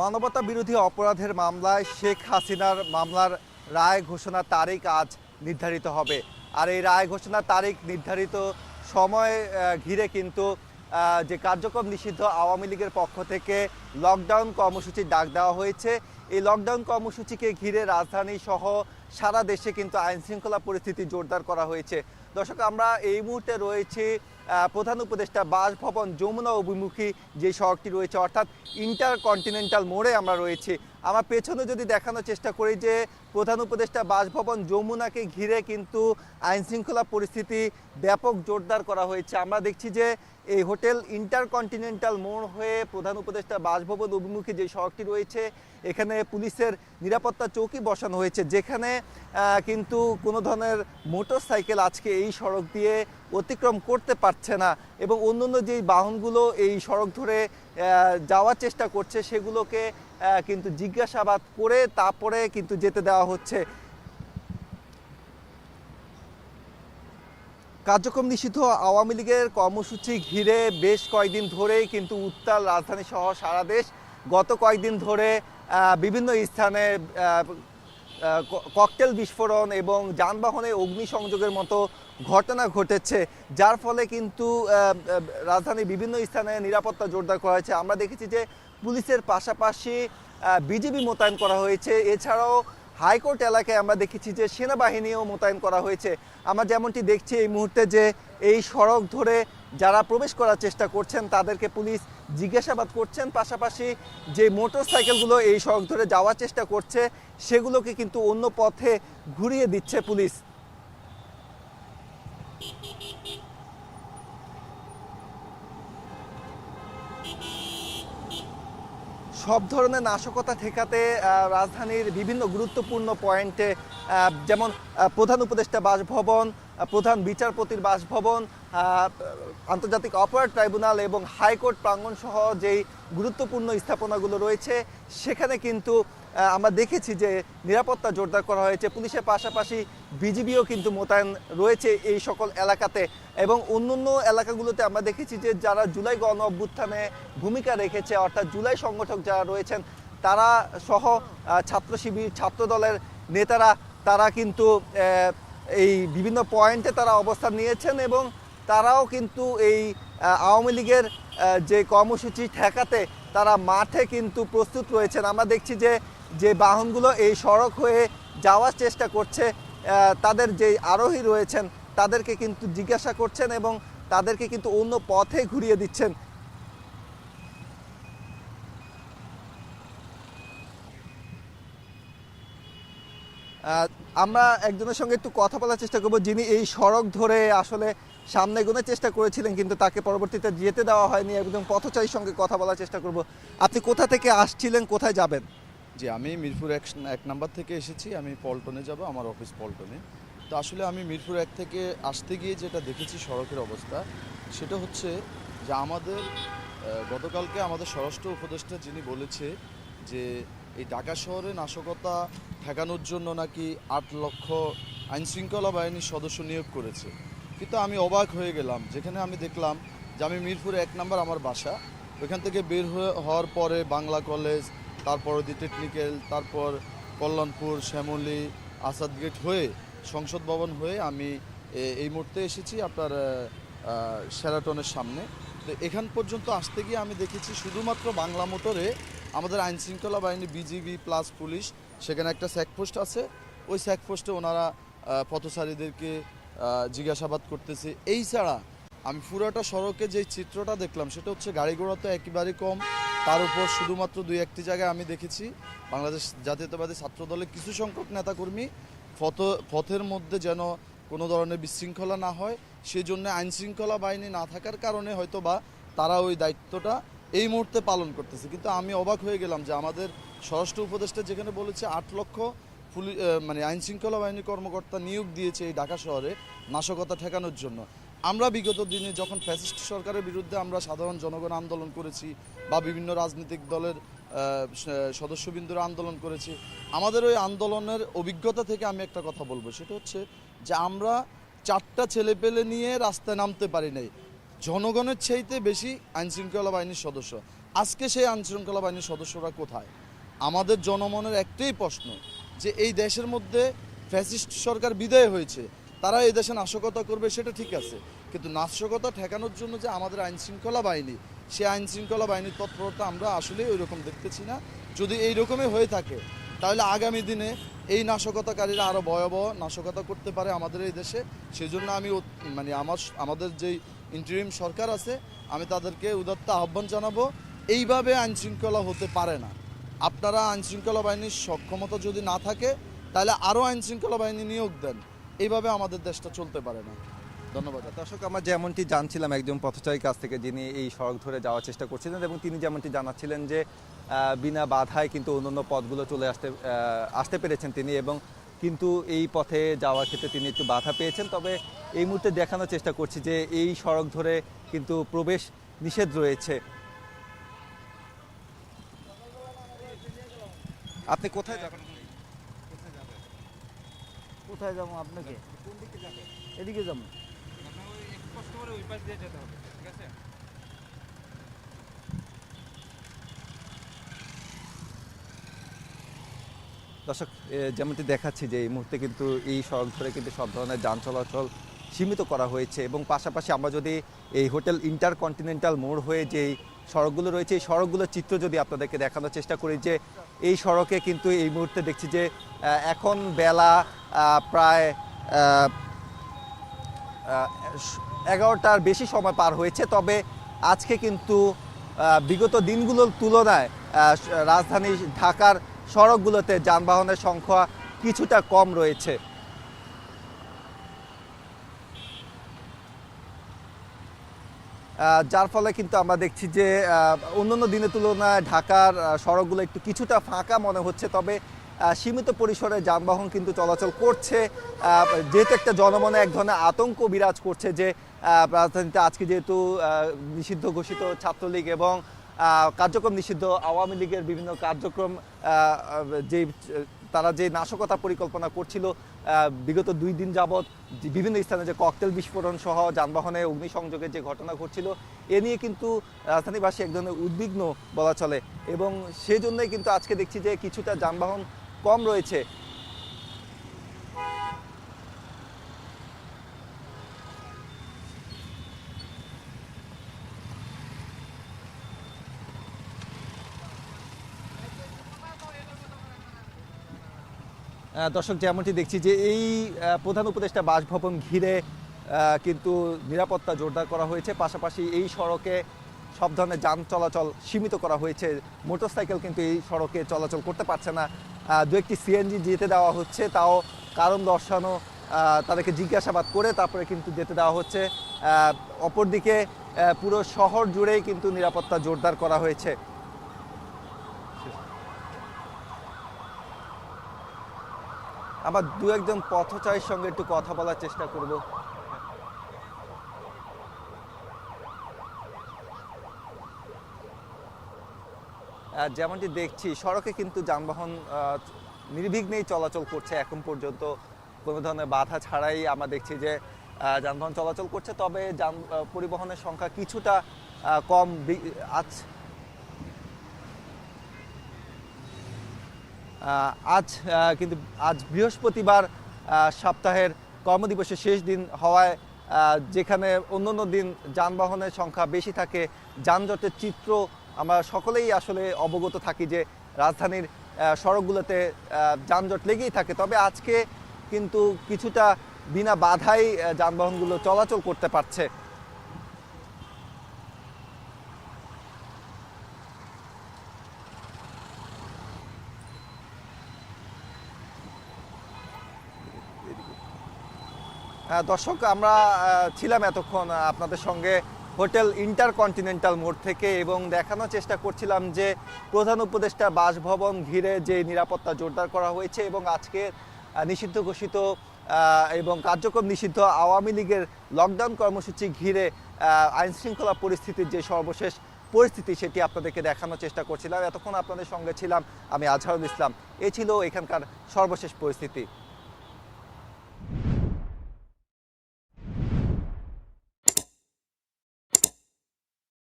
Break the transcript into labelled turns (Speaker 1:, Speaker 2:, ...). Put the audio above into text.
Speaker 1: মানবতা বিরোধী অপরাধের মামলায় শেখ হাসিনার মামলার রায় ঘোষণার তারিখ আজ নির্ধারিত হবে। আর এই রায় ঘোষণার তারিখ নির্ধারিত সময় ঘিরে কিন্তু যে কার্যক্রম নিষিদ্ধ আওয়ামী লীগের পক্ষ থেকে লকডাউন কর্মসূচির ডাক দেওয়া হয়েছে। এই লকডাউন কর্মসূচিকে ঘিরে রাজধানী সহ সারা দেশে কিন্তু আইন শৃঙ্খলা পরিস্থিতি জোরদার করা হয়েছে। দর্শক, আমরা এই মুহূর্তে রয়েছি প্রধান উপদেষ্টা বাসভবন যমুনা অভিমুখী যে সড়কটি রয়েছে, অর্থাৎ ইন্টার কন্টিনেন্টাল মোড়ে আমরা রয়েছি। আমার পেছনে যদি দেখানোর চেষ্টা করি যে, প্রধান উপদেষ্টা বাসভবন যমুনাকে ঘিরে কিন্তু আইন শৃঙ্খলা পরিস্থিতি ব্যাপক জোরদার করা হয়েছে। আমরা দেখছি যে, এই হোটেল ইন্টারকন্টিনেন্টাল মোড় হয়ে প্রধান উপদেষ্টা বাসভবন অভিমুখী যে সড়কটি রয়েছে, এখানে পুলিশের নিরাপত্তা চৌকি বসানো হয়েছে, যেখানে কিন্তু কোনো ধরনের মোটর সাইকেল আজকে এই সড়ক দিয়ে অতিক্রম করতে পারছে না এবং অন্যান্য যেই বাহনগুলো এই সড়ক ধরে যাওয়ার চেষ্টা করছে সেগুলোকে কিন্তু জিজ্ঞাসাবাদ করে তারপরে কিন্তু যেতে দেওয়া হচ্ছে। কার্যক্রম নিষিদ্ধ আওয়ামী লীগের কর্মসূচি ঘিরে বেশ কয়েকদিন ধরেই কিন্তু উত্তাল রাজধানী সহ সারা দেশ গত কয়েকদিন ধরে বিভিন্ন স্থানে ককটেল বিস্ফোরণ এবং যানবাহনে অগ্নিসংযোগের মতো ঘটনা ঘটেছে, যার ফলে কিন্তু রাজধানীর বিভিন্ন স্থানে নিরাপত্তা জোরদার করা হয়েছে। আমরা দেখেছি যে পুলিশের পাশাপাশি বিজেপি মোতায়েন করা হয়েছে। এছাড়াও হাইকোর্ট এলাকায় আমরা দেখেছি যে সেনাবাহিনীও মোতায়েন করা হয়েছে। আমরা যেমনটি দেখছি এই মুহূর্তে যে এই সড়ক ধরে যারা প্রবেশ করার চেষ্টা করছেন, তাদেরকে পুলিশ জিজ্ঞাসাবাদ করছেন। পাশাপাশি যে মোটর সাইকেলগুলো এই সড়ক ধরে যাওয়ার চেষ্টা করছে, সেগুলোকে কিন্তু অন্য পথে ঘুরিয়ে দিচ্ছে পুলিশ। সব ধরনের নাশকতা ঠেকাতে রাজধানীর বিভিন্ন গুরুত্বপূর্ণ পয়েন্টে যেমন প্রধান উপদেষ্টা বাসভবন প্রধান বিচারপতির বাসভবন আন্তর্জাতিক অপরাধ ট্রাইব্যুনাল এবং হাইকোর্ট প্রাঙ্গণসহ যেই গুরুত্বপূর্ণ স্থাপনাগুলো রয়েছে, সেখানে কিন্তু আমরা দেখেছি যে নিরাপত্তা জোরদার করা হয়েছে। পুলিশের পাশাপাশি বিজিবিও কিন্তু মোতায়েন রয়েছে এই সকল এলাকাতে এবং অন্যান্য এলাকাগুলোতে আমরা দেখেছি যে যারা জুলাই গণ অভ্যুত্থানে ভূমিকা রেখেছে, অর্থাৎ জুলাই সংগঠক যারা রয়েছেন, তারা সহ ছাত্র শিবির, ছাত্র দলের নেতারা, তারা কিন্তু এই বিভিন্ন পয়েন্টে তারা অবস্থান নিয়েছেন এবং তারাও কিন্তু এই আওয়ামী লীগের যে কর্মসূচি ঠেকাতে তারা মাঠে কিন্তু প্রস্তুত রয়েছেন। আমরা দেখছি যে যে বাহনগুলো এই সড়ক হয়ে যাওয়ার চেষ্টা করছে তাদের যে আরোহী রয়েছেন, তাদেরকে কিন্তু জিজ্ঞাসা করছেন এবং তাদেরকে কিন্তু অন্য পথে ঘুরিয়ে দিচ্ছেন। আমরা একজনের সঙ্গে একটু কথা বলার চেষ্টা করব, যিনি এই সড়ক ধরে আসলে সামনে গোনের চেষ্টা করেছিলেন, কিন্তু তাকে পরবর্তীতে যেতে দেওয়া হয়নি একদম পথচারীর সঙ্গে কথা বলার চেষ্টা করব। আপনি কোথা থেকে আসছিলেন, কোথায় যাবেন?
Speaker 2: জি আমি মিরপুর এক এক নাম্বার থেকে এসেছি, আমি পল্টনে যাব, আমার অফিস পল্টনে। তো আসলে আমি মিরপুর এক থেকে আসতে গিয়ে যেটা দেখেছি সড়কের অবস্থা, সেটা হচ্ছে যে আমাদের গতকালকে আমাদের স্বরাষ্ট্র উপদেষ্টা যিনি বলেছে যে এই ঢাকা শহরে নাশকতা ঠেকানোর জন্য নাকি আট লক্ষ আইনশৃঙ্খলা বাহিনীর সদস্য নিয়োগ করেছে। কিন্তু আমি অবাক হয়ে গেলাম, যেখানে আমি দেখলাম যে আমি মিরপুর এক নাম্বার আমার বাসা ওইখান থেকে বের হওয়ার পরে বাংলা কলেজ তারপর দি টেকনিক্যাল তারপর কল্যাণপুর, শ্যামলী, আসাদ গেট হয়ে, সংসদ ভবন হয়ে আমি এই মুহূর্তে এসেছি আপনার শেরাটনের সামনে। তো এখান পর্যন্ত আসতে গিয়ে আমি দেখেছি শুধুমাত্র বাংলা মোটরে আমাদের আইন শৃঙ্খলা বাহিনী বিজিবি প্লাস পুলিশ, সেখানে একটা চেকপোস্ট আছে। ওই চেকপোস্টে ওনারা পথচারীদেরকে জিজ্ঞাসাবাদ করতেছে। এই ছাড়া আমি পুরোটা সড়কে যে চিত্রটা দেখলাম, সেটা হচ্ছে গাড়ি ঘোড়া তো একেবারে কম। তার উপর শুধুমাত্র দুই একটি জায়গায় আমি দেখেছি বাংলাদেশ জাতীয়তাবাদী ছাত্র দলের কিছু সংখ্যক নেতাকর্মী পথ পথের মধ্যে যেন কোনো ধরনের বিশৃঙ্খলা না হয় সেই জন্য আইন শৃঙ্খলা বাহিনী না থাকার কারণে হয়তো বা তারা ওই দায়িত্বটা এই মুহূর্তে পালন করতেছে। কিন্তু আমি অবাক হয়ে গেলাম যে আমাদের স্বরাষ্ট্র উপদেষ্টা যেখানে বলেছে আট লক্ষ পুলি আহ, মানে আইনশৃঙ্খলা বাহিনী কর্মকর্তা নিয়োগ দিয়েছে এই ঢাকা শহরে নাশকতা ঠেকানোর জন্য। আমরা বিগত দিনে যখন ফ্যাসিস্ট সরকারের বিরুদ্ধে আমরা সাধারণ জনগণ আন্দোলন করেছি বা বিভিন্ন রাজনৈতিক দলের সদস্যবৃন্দরা আন্দোলন করেছি, আমাদের ওই আন্দোলনের অভিজ্ঞতা থেকে আমি একটা কথা বলব। সেটা হচ্ছে যে আমরা চারটা ছেলে পেলে নিয়ে রাস্তায় নামতে পারি নাই। জনগণের চাইতে বেশি আইনশৃঙ্খলা বাহিনীর সদস্য। আজকে সেই আইনশৃঙ্খলা বাহিনীর সদস্যরা কোথায়? আমাদের জনমনের একটাই প্রশ্ন যে এই দেশের মধ্যে ফ্যাসিস্ট সরকার বিদায় হয়েছে। তারা এই দেশে নাশকতা করবে, সেটা ঠিক আছে। কিন্তু নাশকতা ঠেকানোর জন্য যে আমাদের আইন শৃঙ্খলা বাহিনী সেই আইন শৃঙ্খলা বাহিনীর তৎপরতা আমরা আসলে ওই রকম দেখতেছি না। যদি এই রকমই হয়ে থাকে, তাহলে আগামী দিনে এই নাশকতাকারীরা আরও ভয়াবহ নাশকতা করতে পারে আমাদের এই দেশে। সেই জন্য আমি মানে আমার আমাদের যেই ইন্টারিম সরকার আছে, আমি তাদেরকে উদাত্ত আহ্বান জানাব, এইভাবে আইন শৃঙ্খলা হতে পারে না। আপনারা আইন শৃঙ্খলা বাহিনীর সক্ষমতা যদি না থাকে, তাহলে আরও আইন শৃঙ্খলা বাহিনী নিয়োগ দেন। এইভাবে আমাদের দেশটা চলতে পারে না। ধন্যবাদ।
Speaker 1: দর্শক, আমরা যেমনটি জানছিলাম একজন পথচারীর কাছ থেকে যিনি এই সড়ক ধরে যাওয়ার চেষ্টা করছিলেন এবং তিনি যেমনটি জানাচ্ছিলেন যে বিনা বাধায় কিন্তু অন্যান্য পথগুলো চলে আসতে আসতে পেরেছেন তিনি এবং কিন্তু এই পথে যাওয়ার ক্ষেত্রে তিনি একটু বাধা পেয়েছেন। তবে এই মুহূর্তে দেখানোর চেষ্টা করছি যে, এই সড়ক ধরে কিন্তু প্রবেশ নিষেধ রয়েছে। আপনি কোথায় যাবেন?
Speaker 3: কোথায় যাব আপনাকে? এদিকে যাব।
Speaker 1: দর্শক যেমনটি দেখাচ্ছি যে এই মুহূর্তে কিন্তু এই সড়ক ধরে কিন্তু সব ধরনের যান চলাচল সীমিত করা হয়েছে এবং পাশাপাশি আমরা যদি এই হোটেল ইন্টারকন্টিনেন্টাল মোড় হয়ে যেই সড়কগুলো রয়েছে, এই সড়কগুলোর চিত্র যদি আপনাদেরকে দেখানোর চেষ্টা করি যে এই সড়কে কিন্তু এই মুহূর্তে দেখছি যে এখন বেলা প্রায় এগারোটার বেশি সময় পার হয়েছে। তবে আজকে কিন্তু বিগত দিনগুলোর তুলনায় রাজধানী ঢাকার সড়কগুলোতে যানবাহনের সংখ্যা কিছুটা কম রয়েছে। যার ফলে কিন্তু আমরা দেখছি যে অন্যান্য দিনের তুলনায় ঢাকার সড়কগুলো একটু কিছুটা ফাঁকা মনে হচ্ছে। তবে সীমিত পরিসরে যানবাহন কিন্তু চলাচল করছে। যেহেতু একটা জনমনে এক ধরনের আতঙ্ক বিরাজ করছে যে রাজধানীতে আজকে যেহেতু নিষিদ্ধ ঘোষিত ছাত্রলীগ এবং কার্যক্রম নিষিদ্ধ আওয়ামী লীগের বিভিন্ন কার্যক্রম যে, তারা যে নাশকতা পরিকল্পনা করছিল বিগত দুই দিন যাবৎ বিভিন্ন স্থানে যে ককটেল বিস্ফোরণ সহ যানবাহনে অগ্নিসংযোগের যে ঘটনা ঘটছিল, এ নিয়ে কিন্তু রাজধানীবাসী এক ধরনের উদ্বিগ্ন বলা চলে। এবং সেজন্যই কিন্তু আজকে দেখছি যে কিছুটা যানবাহন কম রয়েছে। দর্শক, যেমনটি দেখছি যে এই প্রধান উপদেষ্টা বাসভবন ঘিরে কিন্তু নিরাপত্তা জোরদার করা হয়েছে। পাশাপাশি এই সড়কে সব ধরনের যান চলাচল সীমিত করা হয়েছে। মোটরসাইকেল কিন্তু এই সড়কে চলাচল করতে পারছে না। দু একটি সিএনজি যেতে দেওয়া হচ্ছে, তাও কারণ দর্শানো তাদেরকে জিজ্ঞাসাবাদ করে তারপরে কিন্তু যেতে দেওয়া হচ্ছে। অপরদিকে পুরো শহর জুড়েই কিন্তু নিরাপত্তা জোরদার করা হয়েছে। আবার দু একজন পথচারীর সঙ্গে একটু কথা বলার চেষ্টা করব। যেমনটি দেখছি, সড়কে কিন্তু যানবাহন নির্বিঘ্নেই চলাচল করছে এখন পর্যন্ত। কোনো ধরনের বাধা ছাড়াই আমরা দেখছি যে যানবাহন চলাচল করছে, তবে যান পরিবহনের সংখ্যা কিছুটা কম আজ। আজ কিন্তু আজ বৃহস্পতিবার সপ্তাহের কর্মদিবসের শেষ দিন হওয়ায় যেখানে অন্যান্য দিন যানবাহনের সংখ্যা বেশি থাকে, যানজটের চিত্র আমরা সকলেই আসলে অবগত থাকি যে রাজধানীর সড়কগুলোতে যানজট লেগেই থাকে। তবে আজকে কিন্তু কিছুটা বিনা বাধাই যানবাহনগুলো চলাচল করতে পারছে। আহ, দর্শক আমরা ছিলাম এতক্ষণ আপনাদের সঙ্গে। হোটেল ইন্টারকন্টিনেন্টাল মোড় থেকে এবং দেখানোর চেষ্টা করছিলাম যে প্রধান উপদেষ্টা বাসভবন ঘিরে যে নিরাপত্তা জোরদার করা হয়েছে এবং আজকে আহ, নিষিদ্ধ ঘোষিত এবং কার্যক্রম নিষিদ্ধ আওয়ামী লীগের লকডাউন কর্মসূচি ঘিরে আইনশৃঙ্খলা পরিস্থিতির যে সর্বশেষ পরিস্থিতি সেটি আপনাদেরকে দেখানোর চেষ্টা করছিলাম। এতক্ষণ আপনাদের সঙ্গে ছিলাম আমি আজহারুল ইসলাম। এ ছিল এখানকার সর্বশেষ পরিস্থিতি।